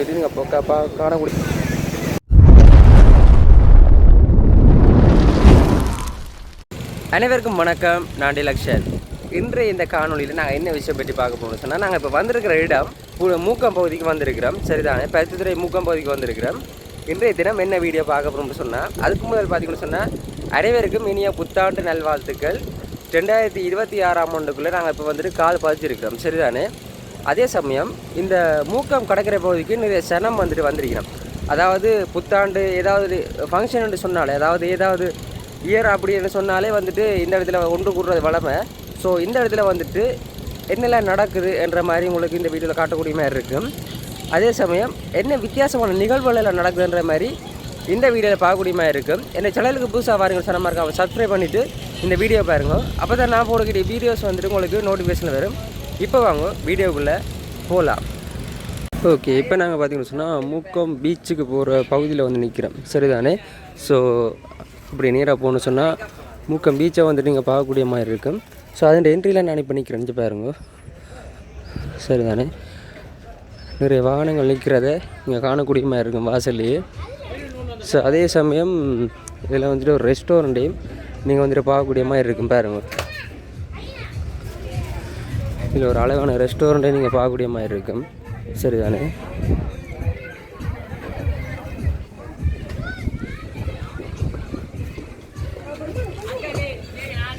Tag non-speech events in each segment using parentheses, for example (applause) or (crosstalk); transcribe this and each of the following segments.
சொல்லிட்டு நீங்கள் இப்போ பா காணக்கூடிய அனைவருக்கும் வணக்கம். நான் டிலக்ஷன் இன்றைய இந்த காணொளியில் நாங்கள் என்ன விஷயம் பற்றி பார்க்க போகணும் சொன்னால் நாங்கள் இப்போ வந்திருக்கிற இடம் மூக்கம் பகுதிக்கு வந்திருக்கிறோம். சரிதானே? பருத்தித்துறை மூக்கம் பகுதிக்கு வந்திருக்கிறோம். இன்றைய தினம் என்ன வீடியோ பார்க்க போகிறோம்னு சொன்னால் அதுக்கு முதல் பார்த்தீங்கன்னு சொன்னால் அனைவருக்கும் இனிய புத்தாண்டு நல்வாழ்த்துக்கள். ரெண்டாயிரத்தி இருபத்தி ஆறாம் ஆண்டுக்குள்ளே நாங்கள் இப்போ வந்துட்டு கால் பதிச்சிருக்கிறோம். சரிதானே? அதே சமயம் இந்த மூக்கம் கடற்கரை பகுதிக்கு நிறைய சனம் வந்துட்டு வந்திருக்கிறோம். அதாவது புத்தாண்டு ஏதாவது ஃபங்க்ஷன் சொன்னாலே அதாவது ஏதாவது இயர் அப்படின்னு சொன்னாலே வந்துட்டு இந்த இடத்துல ஒன்று கூடுறது வளமை. ஸோ இந்த இடத்துல வந்துட்டு என்னெல்லாம் நடக்குது என்ற மாதிரி உங்களுக்கு இந்த வீடியோவில் காட்டக்கூடிய மாதிரி இருக்கும் அதே சமயம் என்ன வித்தியாசமான நிகழ்வுகள் எல்லாம் நடக்குதுன்ற மாதிரி இந்த வீடியோவில் பார்க்கக்கூடிய மாதிரி இருக்கும் என்ன சேனலுக்கு புதுசாக பாருங்கள் சொன்ன மாதிரி சப்ஸ்கிரைப் பண்ணிவிட்டு இந்த வீடியோ பாருங்கள் அப்போ தான் நான் போடக்கூடிய வீடியோஸ் வந்துட்டு உங்களுக்கு நோட்டிஃபிகேஷன் வரும். இப்போ வாங்க வீடியோக்குள்ளே போகலாம் ஓகே இப்போ நாங்கள் பார்த்தீங்கன்னு சொன்னால் மூக்கம் பீச்சுக்கு போகிற பகுதியில் வந்து நிற்கிறோம் சரிதானே? ஸோ இப்படி நேராக போகணும்னு சொன்னால் மூக்கம் பீச்சை வந்துட்டு நீங்கள் பார்க்கக்கூடிய மாதிரி இருக்கும். ஸோ அதோட என்ட்ரியில் நான் இப்போ நிற்கிறேன் பாருங்க. சரிதானே? நிறைய வாகனங்கள் நிற்கிறத நீங்கள் காணக்கூடிய மாதிரி இருக்கும் வாசல்லையே. ஸோ அதே சமயம் இதில் வந்துட்டு ஒரு ரெஸ்டாரண்ட்டையும் நீங்கள் வந்துட்டு பார்க்கக்கூடிய மாதிரி இருக்கும். பாருங்கள் இதில் ஒரு அழகான ரெஸ்டாரண்ட்டை நீங்கள் பார்க்கக்கூடிய மாதிரி இருக்கும் சரிதானே?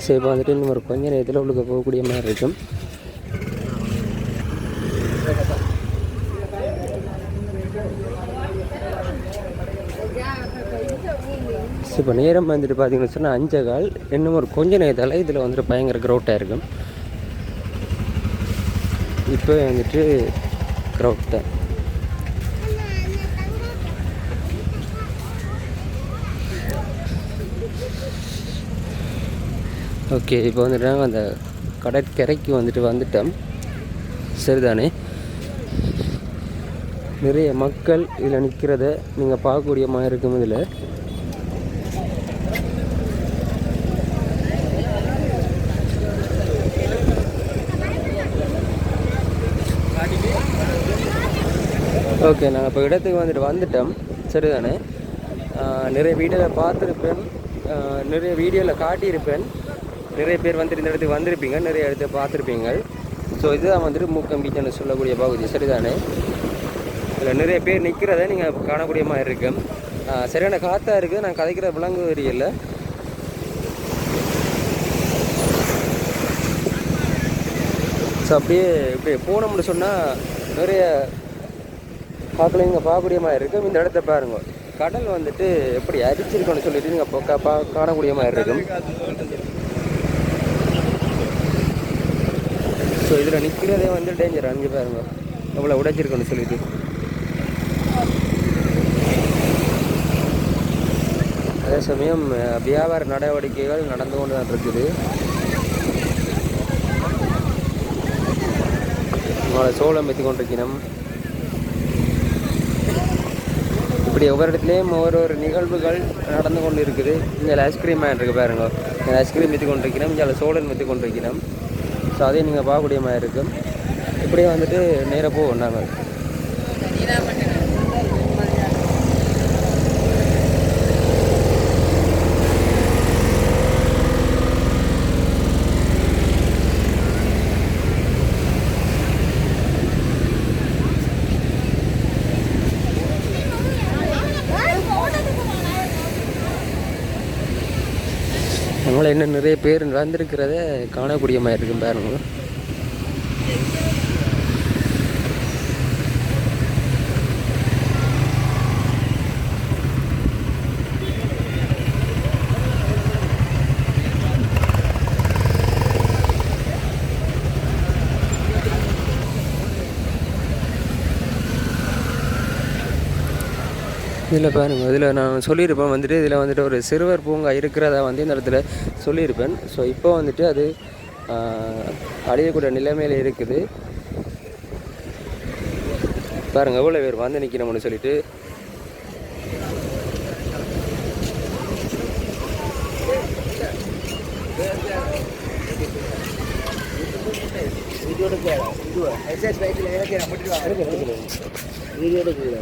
சரி இப்போ வந்துட்டு இன்னும் ஒரு கொஞ்ச நேரத்தில் உங்களுக்கு போகக்கூடிய மாதிரி இருக்கும் இப்போ நேரம் வந்துட்டு பார்த்தீங்கன்னு சொன்னால் அஞ்சே கால். இன்னும் ஒரு கொஞ்ச நேரத்தால் இதில் வந்துட்டு பயங்கர க்ரௌட்டாக இருக்கும். இப்போ வந்துட்டு க்ரௌட் தான் ஓகே இப்போ வந்துட்டு நாங்கள் அந்த கடற்கரைக்கு வந்துட்டு வந்துட்டோம். சரிதானே? நிறைய மக்கள் இதில் நிற்கிறத நீங்கள் பார்க்கக்கூடிய மாதிரி இருக்கும் இதில். ஓகே நாங்கள் இப்போ இடத்துக்கு வந்துட்டு வந்துட்டோம். சரிதானே? நிறைய வீடியோவில் பார்த்துருப்பேன். நிறைய வீடியோவில் காட்டியிருப்பேன். நிறைய பேர் வந்துட்டு இந்த இடத்துக்கு வந்திருப்பீங்க. நிறைய இடத்த பார்த்துருப்பீங்க. ஸோ இதுதான் வந்துட்டு மூக்கம் பீச்னு சொல்லக்கூடிய பகுதி. சரிதானே? இதில் நிறைய பேர் நிற்கிறத நீங்கள் காணக்கூடிய மாதிரி இருக்கும் சரியான காற்றா இருக்குது நான் கதைக்கிற விலங்கு தெரியல ஸோ அப்படியே இப்படி போனோம்னு சொன்னால் நிறைய பார்க்கல இங்கே பார்க்கக்கூடிய மாதிரி இருக்கும் இந்த இடத்த பாருங்க. கடல் வந்துட்டு எப்படி அரிச்சிருக்கோன்னு சொல்லிட்டு நீங்கள் இப்போ பா- காணக்கூடிய மாதிரி இருக்கும். ஸோ இதில் நிற்கிறதே வந்து டேஞ்சர் அஞ்சு பாருங்க. எவ்வளோ உடைச்சிருக்கோன்னு சொல்லிட்டு. அதே சமயம் வியாபார நடவடிக்கைகள் நடந்து கொண்டு தான் இருக்குது. உங்களை சோளம் வைத்துக் கொண்டிருக்கணும் இப்படி ஒவ்வொரு இடத்துலையும் ஒவ்வொரு ஒரு நிகழ்வுகள் நடந்து கொண்டு இருக்குது இங்கே ஐஸ்கிரீம் மேன் இருக்குது பாருங்க. இங்கே ஐஸ்கிரீம் விற்று கொண்டிருக்கணும் இங்கே சோழன் விற்று கொண்டிருக்கணும் ஸோ அதையும் நீங்கள் பார்க்கக்கூடிய மாதிரி இருக்கும். இப்படியே வந்துட்டு நேராக போவோம் நாங்கள் இன்னும் நிறைய பேர் வந்திருக்கிறத காணக்கூடிய மாதிரி இருக்கும் பாருங்கள் இதில் பாருங்கள் இதில் நான் சொல்லியிருப்பேன். வந்துட்டு இதில் வந்துட்டு ஒரு சிறுவர் பூங்கா இருக்கிறதா வந்து இந்த இடத்துல சொல்லியிருப்பேன். ஸோ இப்போ வந்துட்டு அது அழியக்கூடிய நிலைமையில் இருக்குது. பாருங்கள் எவ்வளோ பேர் வந்து நிற்கிறோம்னு சொல்லிட்டு. இது எடுக்க இது எக்ஸசைஸ் பைக்கில் இறக்கிறேன் மட்டும் வீடியோ எடுக்கல.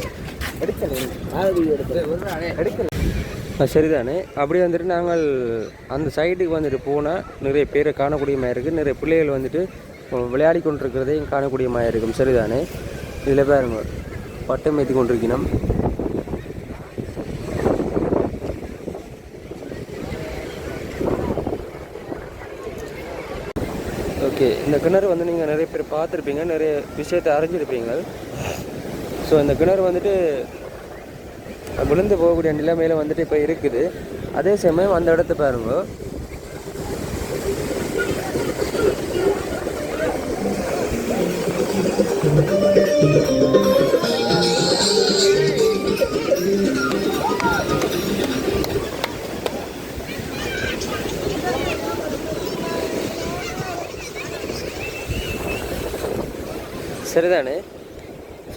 எடுக்கல சரிதானே. அப்படியே வந்துட்டு நாங்கள் அந்த சைடுக்கு வந்துட்டு போனால் நிறைய பேரை காணக்கூடிய மாதிரி இருக்குது நிறைய பிள்ளைகள் வந்துட்டு விளையாடி கொண்டிருக்கிறதையும் காணக்கூடிய மாதிரி இருக்கும். சரிதானே? இதில் பாருங்க. பட்டம் ஏற்றி கொண்டிருக்கணும். ஓகே இந்த கிணறு வந்து நீங்கள் நிறைய பேர் பார்த்துருப்பீங்க. நிறைய விஷயத்தை அறிஞ்சிருப்பீங்க. ஸோ இந்த கிணறு வந்துட்டு விழுந்து போகக்கூடிய நிலைமையில் வந்துட்டு இப்போ இருக்குது. அதே சமயம் அந்த இடத்த பாருங்க. சரிதானே?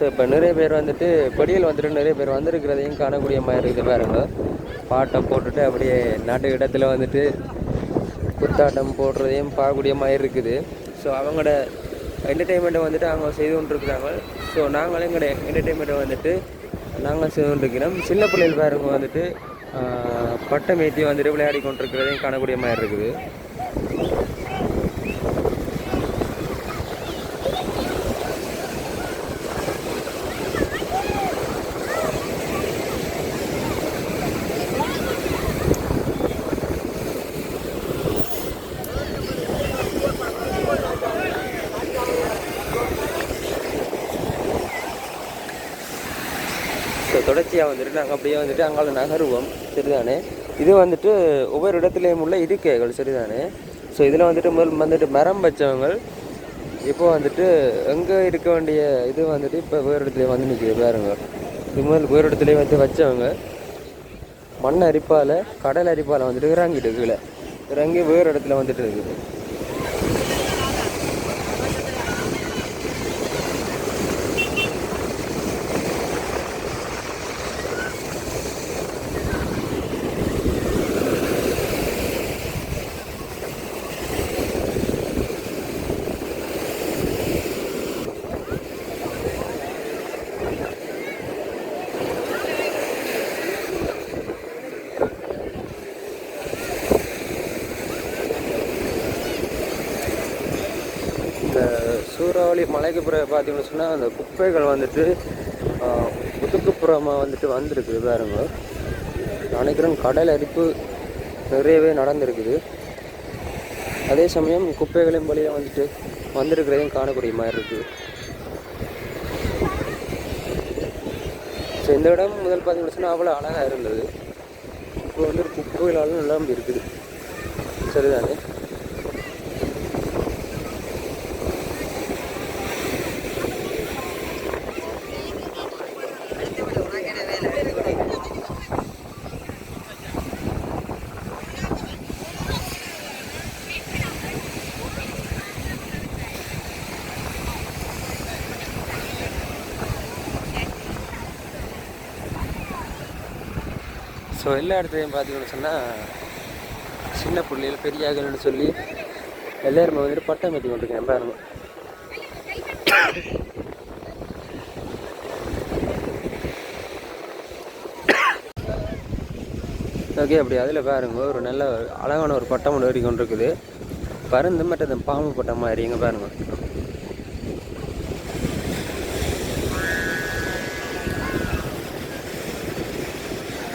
ஸோ இப்போ நிறைய பேர் வந்துட்டு கொடியில் வந்துட்டு நிறைய பேர் வந்திருக்கிறதையும் காணக்கூடிய மாதிரி இருக்குது பாருங்க. பாட்டை போட்டுட்டு அப்படியே நாட்டு இடத்துல வந்துட்டு குத்தாட்டம் போடுறதையும் பார்க்கக்கூடிய மாதிரி இருக்குது. ஸோ அவங்களோட என்டர்டெயின்மெண்ட்டை வந்துட்டு அவங்க செய்து கொண்டிருக்கிறாங்க. ஸோ நாங்களும் எங்களோட என்டர்டெயின்மெண்ட்டை வந்துட்டு நாங்கள் செய்து கொண்டிருக்கிறோம். சின்ன பிள்ளைகள் பாருங்க வந்துட்டு பட்டமேத்தி பட்டம் ஏற்றி வந்துட்டு விளையாடி கொண்டிருக்கிறதையும் காணக்கூடிய மாதிரி இருக்குது. தொடர்ச்சியாக வந்துட்டு நாங்கள் அப்படியே வந்துட்டு அங்கால நகருவோம். சரிதானே? இது வந்துட்டு ஒவ்வொரு இடத்துலையும் உள்ள இருக்கைகள் சரிதானே? ஸோ இதில் வந்துட்டு முதல் வந்துட்டு மரம் வச்சவங்க இப்போ வந்துட்டு எங்கே இருக்க வேண்டிய இது வந்துட்டு இப்போ வேறு இடத்துல வந்து நிற்கிது பாருங்க. இது முதல் வேறு இடத்துலையும் வந்து வச்சவங்க மண் அரிப்பால் கடல் அரிப்பால் வந்துட்டு இறங்கிட்டு கீழே இறங்கி வேறு இடத்துல வந்துட்டு இருக்குது இந்த சூறாவளி மலைக்கு பிறகு பார்த்தீங்கன்னு சொன்னால் அந்த குப்பைகள் வந்துட்டு ஒதுக்குப்புறமாக வந்துட்டு வந்திருக்குது பாருங்க. நினைக்கிறேன் கடல் அரிப்பு நிறையவே நடந்திருக்குது. அதே சமயம் குப்பைகளையும் வழியாக வந்துட்டு வந்திருக்கிறதையும் காணக்கூடிய மாதிரி இருக்குது ஸோ இந்த இடம் முதல் பார்த்தீங்கன்னு சொன்னால் அவ்வளோ அழகாக இருந்தது. இப்போ வந்து குப்பைகளாலும் நிலம் இருக்குது. சரிதானே? ஸோ எல்லா இடத்துலையும் பார்த்தீங்கன்னு சொன்னால் சின்ன பிள்ளைகள் ஆகணும்னு சொல்லி எல்லாருமே வந்துட்டு பட்டம் ஏற்றி கொண்டிருக்கேன் பாருங்க. ஓகே அப்படி அதில் பாருங்க ஒரு நல்ல அழகான ஒரு பட்டம் ஒன்று ஏறி கொண்டிருக்குது பருந்து மட்டும் இந்த பாம்பு பட்டம் மாதிரி எங்க பாருங்க.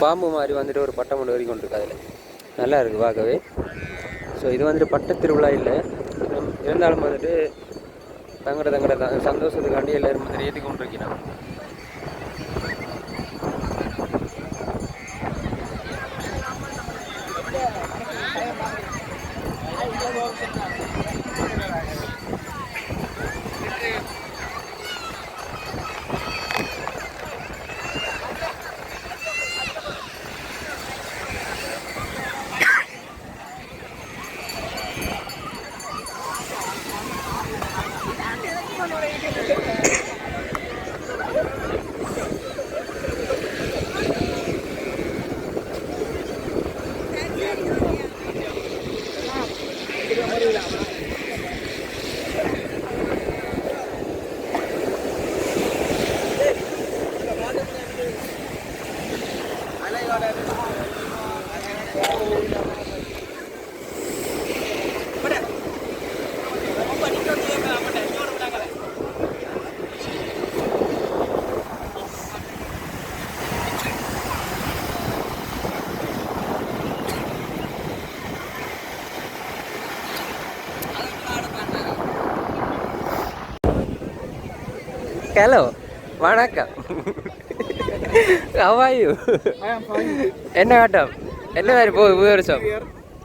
பாம்பு மாதிரி வந்துட்டு ஒரு பட்டம் ஒன்று வரைக்கும் இருக்குது அதில். நல்லா இருக்குது பார்க்கவே. ஸோ இது வந்துட்டு பட்ட திருவிழா இல்லை. இருந்தாலும் வந்துட்டு தங்கட தங்கட சந்தோஷத்துக்காண்டி எல்லாரும் வந்துட்டு ஏற்றி கொண்டிருக்கிறாங்க ஹலோ வணக்கம். ஹவாயு. என்ன காட்டம் என்ன மாதிரி போகுது? புது வருஷம்?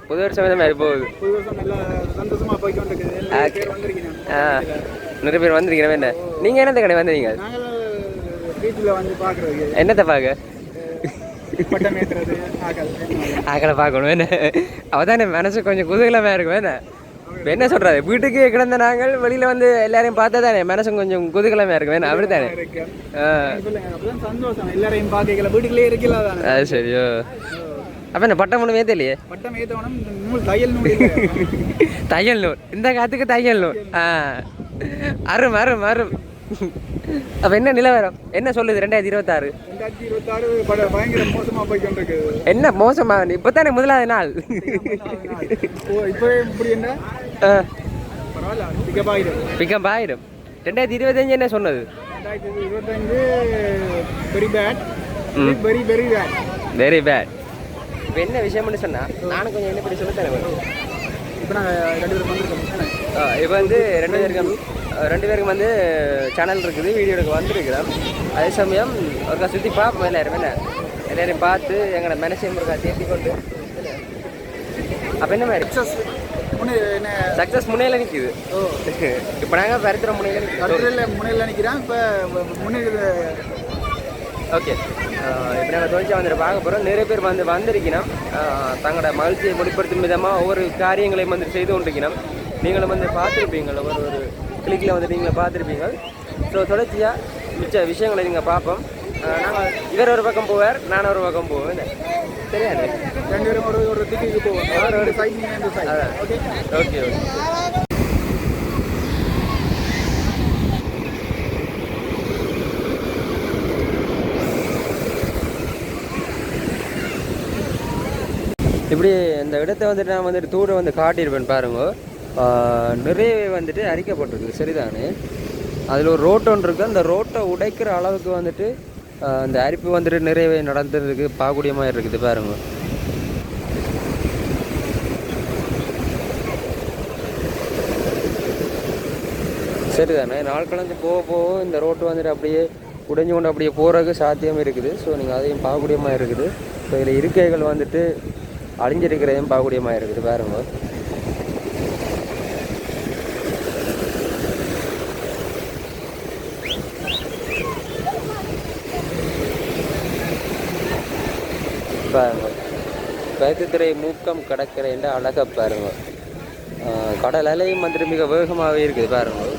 புது வருஷம் என்ன மாதிரி போகுது? வந்திருக்கீங்க ஆ நிறைய பேர் வந்திருக்கிறேன் என்ன? நீங்கள் என்னத்த கடை வந்தீங்க? நாங்கள் வீட்டில் வந்து பார்க்குறது என்னத்தை பார்க்க? ஆக்களை பார்க்கணும் என்ன? அவதானே மனசு கொஞ்சம் குதூகலமாக இருக்கும் என்ன? இப்போ என்ன சொல்கிறது வீட்டுக்கு கிடந்த நாங்கள் வெளியில் வந்து எல்லாரையும் பார்த்தா தானே மனசு கொஞ்சம் குதூகலமாக இருக்கும் என்ன அப்படி தானே சந்தோஷம். எல்லாரையும் பார்க்கல வீட்டுக்குள்ளே இருக்கல தானே அது சரியோ அப்போ என்ன பட்டம் ஒன்றுமே தெரியலையே பட்டம் ஏற்றவனும் நூல் தையல் நூல். (laughs) தையல் நூல். இந்த காத்துக்கு தையல் நூல். ஆ. அரும் அரும் அரும். அப்போ என்ன நிலவரம்? என்ன சொல்லுது ரெண்டாயிரத்தி இருபத்தாறு? ரெண்டாயிரத்தி இருபத்தாறு பயங்கர மோசமா போய் கொண்டிருக்குது என்ன மோசமா? இப்போ தானே முதலாவது நாள். ஓ இப்போ இப்படி என்ன பிக்கப் ஆகிடும் பிக்கப் ஆயிடும் ரெண்டாயிரத்தி இருபத்தஞ்சு என்ன சொன்னது? ரெண்டாயிரத்தி இருபத்தஞ்சு very bad. Very very bad very bad இப்போ என்ன விஷயம்னு சொன்னா நானும் கொஞ்சம் என்ன படி சொல்ல தரேன். இப்போ நாங்கள் ரெண்டு பேரும் வந்திருக்கோம். இப்போ வந்து ரெண்டு பேருக்கும் ரெண்டு பேருக்கும் வந்து சேனல் இருக்குது வீடியோ எடுக்க வந்திருக்கிறோம். அதே சமயம் ஒருக்கா சுற்றி பார்ப்போம் எல்லாரும் என்ன? எல்லாரையும் பார்த்து எங்களோட மனசையும் ஒருக்கா தேர்த்தி கொண்டு அப்போ என்ன மாதிரி? சக்ஸஸ் முன்னே என்ன? சக்ஸஸ் முனையில் நிற்குது ஓ. இப்போ நாங்கள் பருத்துற முனையில் நிற்கிறோம் முன்னையில் நினைக்கிறேன் இப்போ முன்னே ஓகே இப்போ நாங்கள் தொழிற்சா வந்துட்டு பார்க்க போகிறோம் நிறைய பேர் வந்து வந்திருக்கணும் தங்களோட மகிழ்ச்சியை வெளிப்படுத்தும் விதமாக ஒவ்வொரு காரியங்களையும் வந்து செய்து கொண்டிருக்கணும் நீங்களும் வந்து பார்த்துருப்பீங்க. ஒவ்வொரு ஒரு கிளிக்கில் வந்து நீங்கள் பார்த்துருப்பீங்க. ஸோ தொடர்ச்சியாக மிச்ச விஷயங்களை நீங்கள் பார்ப்போம். நாங்கள் இவர் ஒரு பக்கம் போவார் நான் ஒரு பக்கம் போவேன்? தெரியாது. ரெண்டு பேரும் ஒரு ஒரு திக்கு போவோம். ஒரு சைட் நீங்கள் இந்த சைட் அதான். ஓகே ஓகே ஓகே இப்படி இந்த இடத்த வந்துட்டு நான் வந்துட்டு தூரம் வந்து காட்டியிருப்பேன் பாருங்க. ஆஹ் நிறைய வந்துட்டு அரிக்கப்பட்டிருக்கு சரிதானே? அதில் ஒரு ரோட் ஒன்று இருக்குது அந்த ரோட்டை உடைக்கிற அளவுக்கு வந்துட்டு அந்த அரிப்பு வந்துட்டு நிறையவே நடந்துருக்கு. பார்க்கக்கூடிய மாதிரி இருக்குது பாருங்க. சரிதானே? நாள் கலந்து போக போக இந்த ரோட்டு வந்துட்டு அப்படியே உடைஞ்சு கொண்டு அப்படியே போகிறதுக்கு சாத்தியம் இருக்குது. ஸோ நீங்கள் அதையும் பார்க்கக்கூடிய மாதிரி இருக்குது. ஸோ இதில் இருக்கைகள் வந்துட்டு அழிஞ்சிருக்கிறதையும் பார்க்கக்கூடிய மாதிரி இருக்குது. பாருங்க. பாருங்க. பேத்துத்துறை மூக்கம் கடற்கரை என்று அழகாக பாருங்க. கடல் அலையும் வந்துட்டு மிக வேகமாகவே இருக்குது பாருங்கள்